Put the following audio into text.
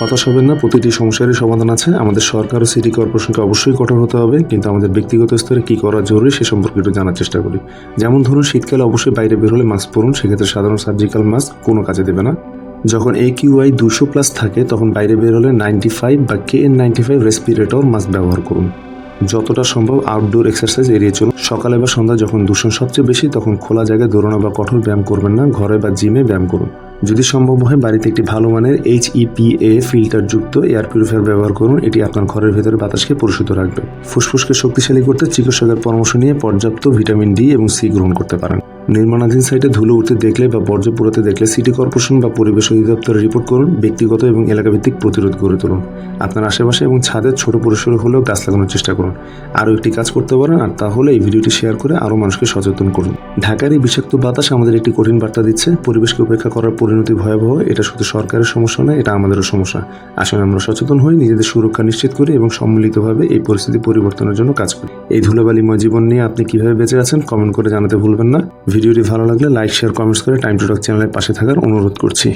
হতাশ হবেন না, প্রতিটি সমস্যারই সমাধান আছে। আমাদের সরকার ও সিটি কর্পোরেশনকে অবশ্যই কঠোর হতে হবে, কিন্তু আমাদের ব্যক্তিগত স্তরে কী করা জরুরি সে সম্পর্কে একটু জানার চেষ্টা করি। যেমন ধরুন, শীতকালে অবশ্যই বাইরে বের হলে মাস্ক পরুন, সেক্ষেত্রে সাধারণ সার্জিক্যাল মাস্ক কোনো কাজে দেবে না। যখন এ কিউআই দুশো প্লাস থাকে, তখন বাইরে বের হলে নাইনটি ফাইভ বা K N ninety five respirator mask ব্যবহার করুন। যতটা সম্ভব আউটডোর এক্সারসাইজ এড়িয়ে চলুন। সকালে বা সন্ধ্যা যখন দূষণ সবচেয়ে বেশি, তখন খোলা জায়গায় দৌড়ানো বা কঠোর ব্যায়াম করবেন না, ঘরে বা জিমে ব্যায়াম করুন। যদি সম্ভব হয়, বাড়িতে একটি ভালো মানের এইচ ইপিএ ফিল্টারযুক্ত এয়ার পিউরিফায়ার ব্যবহার করুন। এটি আপনার ঘরের ভেতরে বাতাসকে পরিশুদ্ধ রাখবে। ফুসফুসকে শক্তিশালী করতে চিকিৎসকের পরামর্শ নিয়ে পর্যাপ্ত ভিটামিন ডি এবং সি গ্রহণ করতে পারেন। নির্মাণাধীন সাইটে ধুলো উঠতে দেখলে বা বর্জ্য পুরোতে দেখলে সিটি কর্পোরেশন বা পরিবেশ অধিদপ্তরে রিপোর্ট করুন ব্যক্তিগত এবং এলাকাভিত্তিক প্রতিরোধ গড়ে তুলুন। আপনার আশেপাশে এবং ছাদের ছোট পরিসরে হলেও গাছ লাগানোর চেষ্টা করুন। আরও একটি কাজ করতে পারেন আর তাহলে এই ভিডিওটি শেয়ার করে আরও মানুষকে সচেতন করুন। ঢাকার এই বিষাক্ত বাতাস আমাদের একটি কঠিন বার্তা দিচ্ছে। পরিবেশকে উপেক্ষা করার পরিণতি ভয়াবহ। এটা শুধু সরকারের সমস্যা নয়, এটা আমাদেরও সমস্যা। আসলে আমরা সচেতন হই, নিজেদের সুরক্ষা নিশ্চিত করি এবং সম্মিলিতভাবে এই পরিস্থিতি পরিবর্তনের জন্য কাজ করি। এই ধুলোবালিময় জীবন নিয়ে আপনি কীভাবে বেঁচে আছেন কমেন্ট করে জানাতে ভুলবেন না। ভিডিওটি ভালো লাগলে লাইক শেয়ার কমেন্টস করে টাইম টু টক চ্যানেলের পাশে থাকার অনুরোধ করছি।